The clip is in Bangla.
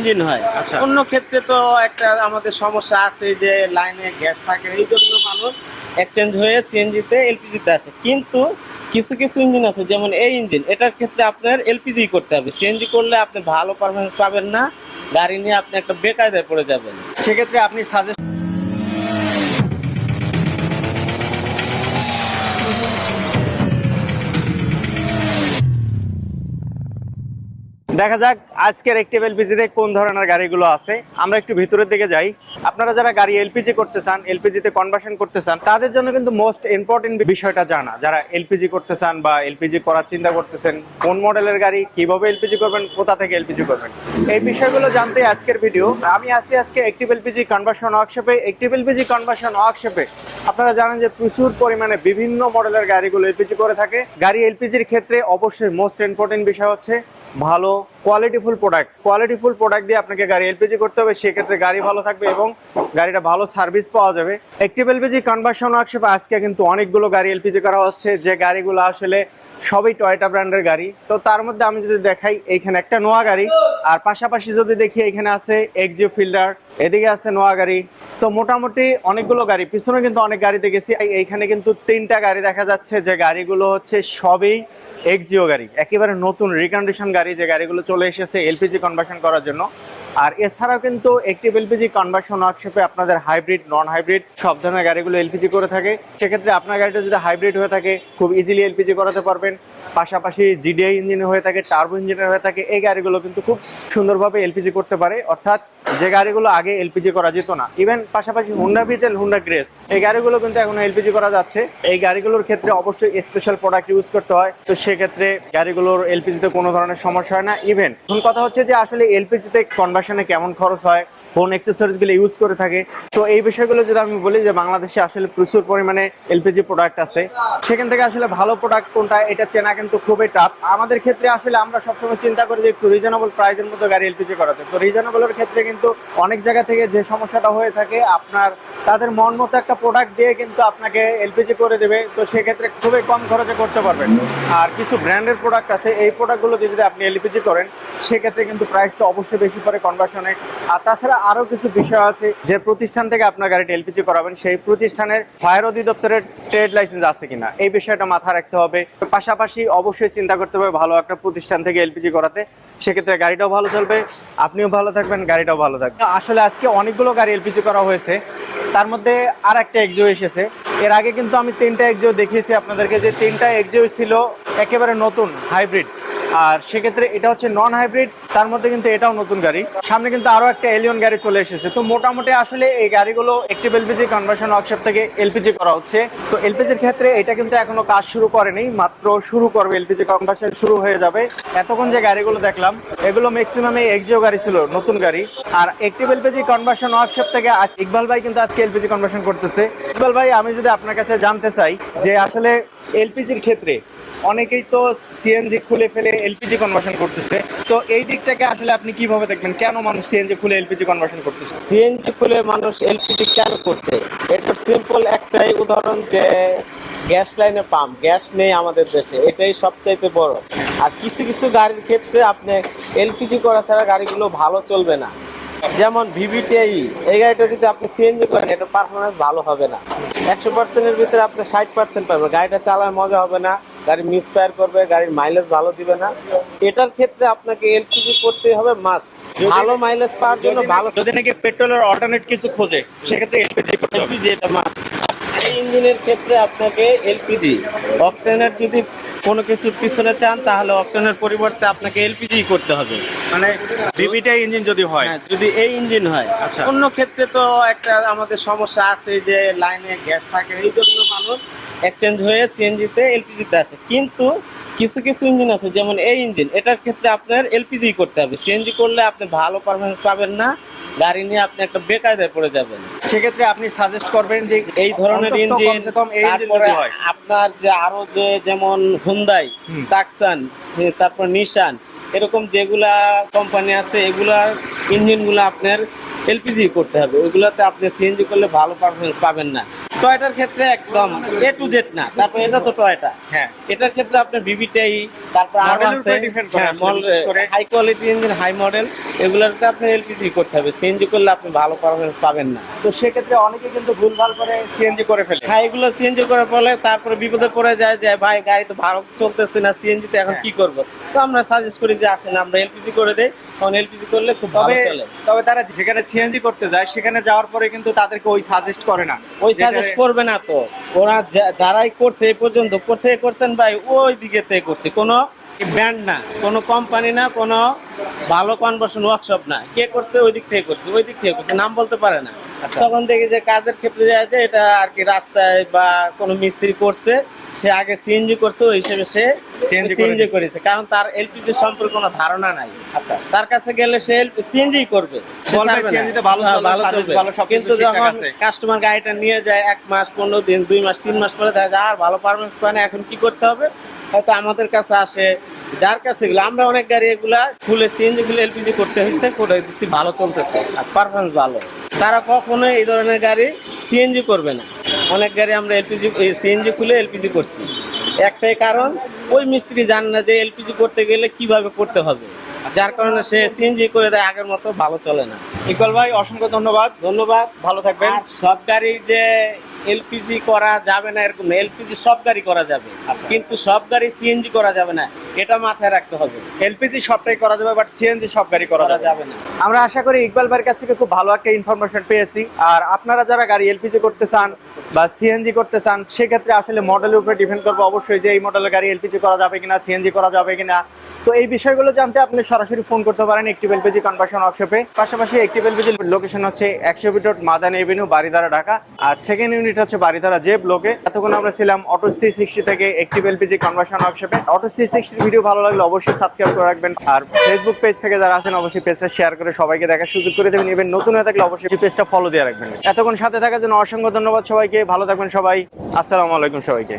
ইঞ্জিন হয়। আচ্ছা। অন্য ক্ষেত্রে তো একটা আমাদের সমস্যা আছে যে লাইনে গ্যাস থাকে এই জন্য মানুষ এক্সচেঞ্জ হয়ে সিএনজিতে এলপিজিতে আসে। কিন্তু কিছু কিছু ইঞ্জিন আছে যেমন এই ইঞ্জিন। এটার ক্ষেত্রে আপনার এলপিজি করতে হবে। সিএনজি করলে আপনি ভালো পারফরমেন্স পাবেন না। গাড়ি নিয়ে আপনি একটা বেকায়দায় পড়ে যাবেন। সেক্ষেত্রে আপনি সাজেস্ট দেখা যাক আজকের একটিভ এলপিজিতে কোন ধরনের গাড়িগুলো আছে। আমরা একটু ভিতরের দিকে যাই। আপনারা যারা গাড়ি এলপিজি করতে চান, এলপিজিতে কনভার্সন করতে চান, তাদের জন্য কিন্তু মোস্ট ইম্পর্টেন্ট বিষয়টা জানা। যারা এলপিজি করতে চান বা এলপিজি করার চিন্তা করতেছেন, কোন মডেলের গাড়ি, কীভাবে এলপিজি করবেন, কোথা থেকে এলপিজি করবেন, এই বিষয়গুলো জানতে আজকের ভিডিও আমি আছি আজকে একটিভ এলপিজি কনভার্সন ওয়ার্কশপে একটিভ এলপিজি কনভার্সন ওয়ার্কশপে আপনারা জানেন যে প্রচুর পরিমাণে বিভিন্ন মডেলের গাড়িগুলো এলপিজি করে থাকে। গাড়ি এলপিজির ক্ষেত্রে অবশ্যই মোস্ট ইম্পর্টেন্ট বিষয় হচ্ছে ভালো কোয়ালিটিফুল প্রোডাক্ট কোয়ালিটিফুল প্রোডাক্ট দিয়ে আপনাকে গাড়ি এলপিজি করতে হবে, সেক্ষেত্রে গাড়ি ভালো থাকবে এবং গাড়িটা ভালো সার্ভিস পাওয়া যাবে। একটিভ এলপিজি কনভার্সন ওয়ার্কশপে আজকে কিন্তু অনেকগুলো গাড়ি এলপিজি করা হচ্ছে। যে গাড়িগুলো আসলে সবই টয়টা ব্র্যান্ডের গাড়ি। তো তার মধ্যে আমি যদি দেখাই, এইখানে একটা নোয়া গাড়ি। আর পাশাপাশি যদি দেখি এখানে আছে এক্সিও ফিল্ডার এদিকে আছে নোয়া গাড়ি। তো মোটামুটি অনেকগুলো গাড়ি, পিছনে কিন্তু অনেক গাড়ি দেখেছি। এইখানে কিন্তু তিনটা গাড়ি দেখা যাচ্ছে, যে গাড়িগুলো হচ্ছে সবই এক্সিও গাড়ি। একেবারে নতুন রিকন্ডিশন গাড়ি, যে গাড়িগুলো চলে এসেছে এলপিজি কনভার্সন করার জন্য। আর এছাড়াও কিন্তু একটিভ এলপিজি কনভার্সন ওয়ার্কশপে আপনাদের হাইব্রিড নন হাইব্রিড সব ধরনের গাড়িগুলো এলপিজি করে থাকে। সেক্ষেত্রে আপনার গাড়িটা যদি হাইব্রিড হয়ে থাকে, খুব ইজিলি এলপিজি করাতে পারবেন। পাশাপাশি জিডিআই ইঞ্জিনে হয়ে থাকে টার্বো ইঞ্জিনের হয়ে থাকে, এই গাড়িগুলো কিন্তু খুব সুন্দরভাবে এলপিজি করতে পারে। অর্থাৎ যে গাড়িগুলো আগে এলপিজি করা যেত না ইভেন পাশাপাশি হুন্ডা ভিজেল হুন্ডা গ্রেস এই গাড়িগুলো কিন্তু এখন এলপিজি করা যাচ্ছে। এই গাড়িগুলোর ক্ষেত্রে অবশ্যই স্পেশাল প্রোডাক্ট ইউজ করতে হয়। তো সেক্ষেত্রে গাড়িগুলোর এলপিজিতে কোনো ধরনের সমস্যা হয় না। ইভেন এখন কথা হচ্ছে যে আসলে এলপিজিতে কনভার্সনে কেমন খরচ হয় কোন অ্যাক্সেসরিজগুলো ইউজ করে থাকে। তো এই বিষয়গুলো যদি আমি বলি যে বাংলাদেশে আসলে প্রচুর পরিমাণে এলপিজি প্রোডাক্ট আছে, সেখান থেকে আসলে ভালো প্রোডাক্ট কোনটা, এটা চেনা কিন্তু খুবই টাফ আমাদের ক্ষেত্রে আসলে আমরা সবসময় চিন্তা করি যে একটু রিজনেবল প্রাইসের মতো গাড়ি এলপিজি করাতে তো রিজনেবলের ক্ষেত্রে কিন্তু অনেক জায়গা থেকে যে সমস্যাটা হয়ে থাকে, আপনার তাদের মন মতো একটা প্রোডাক্ট দিয়ে কিন্তু আপনাকে এলপিজি করে দেবে। তো সেক্ষেত্রে খুবই কম খরচে করতে পারবেন। আর কিছু ব্র্যান্ডের প্রোডাক্ট আছে, এই প্রোডাক্টগুলো যদি আপনি এলপিজি করেন, সেক্ষেত্রে কিন্তু প্রাইসটা অবশ্যই বেশি পড়ে কনভার্সনে আর তাছাড়া আরও কিছু বিষয় আছে যে প্রতিষ্ঠান থেকে আপনার গাড়িটা এলপিজি করাবেন, সেই প্রতিষ্ঠানের ফায়ার অধিদপ্তরের ট্রেড লাইসেন্স আছে কিনা, এই বিষয়টা মাথায় রাখতে হবে। পাশাপাশি অবশ্যই চিন্তা করতে হবে ভালো একটা প্রতিষ্ঠান থেকে এলপিজি করাতে, সেক্ষেত্রে গাড়িটাও ভালো চলবে, আপনিও ভালো থাকবেন, গাড়িটাও ভালো থাকবে। আসলে আজকে অনেকগুলো গাড়ি এলপিজি করা হয়েছে, তার মধ্যে আর একটা এক্সিও এসেছে। এর আগে কিন্তু আমি তিনটা এক্সিও দেখিয়েছি আপনাদেরকে, যে তিনটা এক্সিও ছিল একেবারে নতুন, হাইব্রিড। আর সেক্ষেত্রে এটা হচ্ছে নন হাইব্রিড তার মধ্যে কিন্তু এটাও নতুন গাড়ি। সামনে কিন্তু আরও একটা এলিয়ন গাড়ি চলে এসেছে। তো মোটামুটি আসলে এই গাড়িগুলো একটিভ এলপিজি কনভার্সন ওয়ার্কশপ থেকে এলপিজি করা হচ্ছে। তো এলপিজির ক্ষেত্রে এটা কিন্তু এখনও কাজ শুরু করেনি, মাত্র শুরু করবে এলপিজি কনভার্সন শুরু হয়ে যাবে। এতক্ষণ যে গাড়িগুলো দেখলাম, এগুলো ম্যাক্সিমাম এক্সিও গাড়ি ছিল, নতুন গাড়ি। আর একটিভ এলপিজি কনভার্সন ওয়ার্কশপ থেকে ইকবাল ভাই কিন্তু আজকে এলপিজি কনভার্সন করতেছে। ইকবাল ভাই, আমি যদি আপনার কাছে জানতে চাই যে আসলে এলপিজির ক্ষেত্রে অনেকেই তো সিএনজি খুলে ফেলে এলপিজি কনভার্সন করতেছে। তো এই দিকটাকে আসলে আপনি কীভাবে দেখবেন? কেন মানুষ সিএনজি খুলে এলপিজি কনভার্সন করতেছে? সিএনজি খুলে মানুষ এলপিজি কেন করছে? এটা সিম্পল একটাই উদাহরণ যে গ্যাস লাইনে পাম্প, গ্যাস নেই আমাদের দেশে, এটাই সবচাইতে বড়। আর কিছু কিছু গাড়ির ক্ষেত্রে আপনি এলপিজি করা ছাড়া গাড়িগুলো ভালো চলবে না। যেমন ভিভিটিআই, এই গাড়িটা যদি আপনি সিএনজি করেন এটা পারফরমেন্স ভালো হবে না। একশো পার্সেন্টের ভিতরে আপনি ষাট পার্সেন্ট পাবেন, গাড়িটা চালায় মজা হবে না। গাড়ি মিসফায়ার করবে গাড়ির মাইলেজ ভালো দিবে না। এটার ক্ষেত্রে আপনাকে এলপিজি করতে হবে মাস্ট ভালো মাইলেজ পাওয়ার জন্য ভালো যদি নাকি পেট্রোলের অল্টারনেট কিছু খোঁজে সেক্ষেত্রে এলপিজি করতে হবে। এলপিজি এটা মাস্ট এই ইঞ্জিনের ক্ষেত্রে আপনাকে এলপিজি অকটেনের যদি কোনো কিছুর পিছনে চান তাহলে অকটেনের পরিবর্তে আপনাকে এলপিজি করতে হবে। মানে ভিভিটাই ইঞ্জিন যদি হয়। হ্যাঁ যদি এই ইঞ্জিন হয়। আচ্ছা। অন্য ক্ষেত্রে তো একটা আমাদের সমস্যা আছে যে লাইনে গ্যাস থাকে এই জন্য মানুষ এক্সচেঞ্জ হয়ে সিএনজিতে এলপিজিতে আসে। কিন্তু কিছু কিছু ইঞ্জিন আছে যেমন এই ইঞ্জিন এটার ক্ষেত্রে আপনার এলপিজি করতে হবে। সিএনজি করলে আপনি ভালো পারফরমেন্স পাবেন না গাড়ি নিয়ে আপনি একটা বেকায়দায় পড়ে যাবেন। সেক্ষেত্রে আপনি সাজেস্ট করবেন যে এই ধরনের ইঞ্জিন তারপরে আপনার যে আরও যে যেমন হুন্দাই। টাকসান তারপর নিশান এরকম যেগুলা কোম্পানি আছে এগুলার ইঞ্জিনগুলো আপনার এলপিজি করতে হবে। ওইগুলোতে আপনি সিএনজি করলে ভালো পারফরমেন্স পাবেন না। টয়টার ক্ষেত্রে একদম এ টু জেড না। তারপর এটা তো টয়টা। হ্যাঁ। এটার ক্ষেত্রে আপনি বিবিটাই তারপর আরও আছে। High quality engine high model এগুলোতে আপনি এলপিজি করতে হবে। সিএনজি করলে আপনি ভালো পারফরমেন্স পাবেন না। তো সেক্ষেত্রে অনেকে কিন্তু ভুলভাল করে সিএনজি করে ফেলে। হ্যাঁ এগুলো সিএনজি করে ফলে তারপরে বিপদে পড়ে যায় যে ভাই গাড়ি তো ভালো চলতেছে না সিএনজি তে এখন হ্যাঁ। কি করব? তো আমরা সাজেস্ট করি যে আসেন আমরা এলপিজি করে দেই। এলপিজি করলে খুব ভালো তবে চলে। তবে তারা সেখানে সিএনজি করতে যায় সেখানে যাওয়ার পরে কিন্তু তাদেরকে ওই সাজেস্ট করে না। ওই সাজেস্ট করবে না তো। ওরা যারাই করছে এই পর্যন্ত কোথায় করছেন ভাই ওই দিকে থেকে করছে। কোনো ব্র্যান্ড না কোনো কোম্পানি না কোনো ভালো কনভার্সন ওয়ার্কশপ না। কে করছে ওই দিক থেকে করছে ওই দিক থেকে করছে নাম বলতে পারে না। তখন দেখি যে কাজের ক্ষেত্রে যে এটা আর কি রাস্তায় বা কোনো মিস্ত্রি করছে সে আগে সিএনজি করছে ওই হিসেবে সে সিএনজি করেছে। কারণ তার এলপিজি সম্পর্কে কোনো ধারণা নাই। আচ্ছা। তার কাছে গেলে সে সিএনজি করবে। ভালো হ্যাঁ, চলবে কিন্তু যখন কাস্টমার গাড়িটা নিয়ে যায় এক মাস পনেরো দিন দুই মাস তিন মাস পরে দেখা যায় আর ভালো পারফরমেন্স পায় না এখন কি করতে হবে? হয়তো আমাদের কাছে আসে। যার কাছে এগুলো আমরা অনেক গাড়ি এগুলা খুলে সিএনজি খুলে এলপিজি করতে হয়েছে করে দিচ্ছি ভালো চলতেছে। আর পারফরমেন্স ভালো। তারা কখনো এই ধরনের গাড়ি সিএনজি করবে না। অনেক গাড়ি আমরা এলপিজি সিএনজি খুলে এলপিজি করছি। একটাই কারণ ওই মিস্ত্রি জানে না যে এলপিজি করতে গেলে কীভাবে করতে হবে। যার কারণে সে সিএনজি করে দেয় আগের মতো ভালো চলে না। ইকবাল ভাই অসংখ্য ধন্যবাদ। ধন্যবাদ। ভালো থাকবেন। সব গাড়ি যে এলপিজি করা যাবে না এরকম এলপিজি সব গাড়ি করা যাবে। আচ্ছা। কিন্তু সব গাড়ি সিএনজি করা যাবে না। এটা মাথায় রাখতে হবে। এলপিজি সবটাই করা যাবে বাট সিএনজি সব গাড়ি করা যাবে। না। আমরা আশা করি ইকবাল ভাইয়ের কাছ থেকে খুব ভালো একটা ইনফরমেশন পেয়েছি। আর আপনারা যারা গাড়ি এলপিজি করতে চান বা সিএনজি করতে চান সেক্ষেত্রে আসলে মডেলের উপরে ডিপেন্ড করবে অবশ্যই যে এই মডেলের গাড়ি এলপিজি করা যাবে কিনা সিএনজি করা যাবে কিনা। তো এই বিষয়গুলো জানতে আপনি সরাসরি ফোন করতে পারেন একটি এলপিজি কনভার্সন ওয়ার্কশপে পাশাপাশি একটি এলপিজি লোকেশন হচ্ছে একশো বিটট মাদান এভিনিউ বাড়িধারা ঢাকা। আর সেকেন্ড ইউনিট হচ্ছে বাড়িধারা যে ব্লকে এতক্ষণ আমরা ছিলাম অটো থ্রি সিক্সটি থেকে একটি এলপিজি কনভার্সন ওয়ার্কশপে অটো থ্রি সিক্সটির ভিডিও ভালো লাগলে অবশ্যই সাবস্ক্রাইব করে রাখবেন। আর ফেসবুক পেজ থেকে যারা আছেন, অবশ্যই পেজটা শেয়ার করে সবাইকে দেখার সুযোগ করে দেবেন। ইভেন নতুন হয়ে থাকলে অবশ্যই পেজটা ফলো দিয়ে রাখবেন। এতক্ষণ সাথে থাকার জন্য অসংখ্য ধন্যবাদ সবাইকে। ভালো থাকবেন সবাই। আসসালামু আলাইকুম সবাইকে।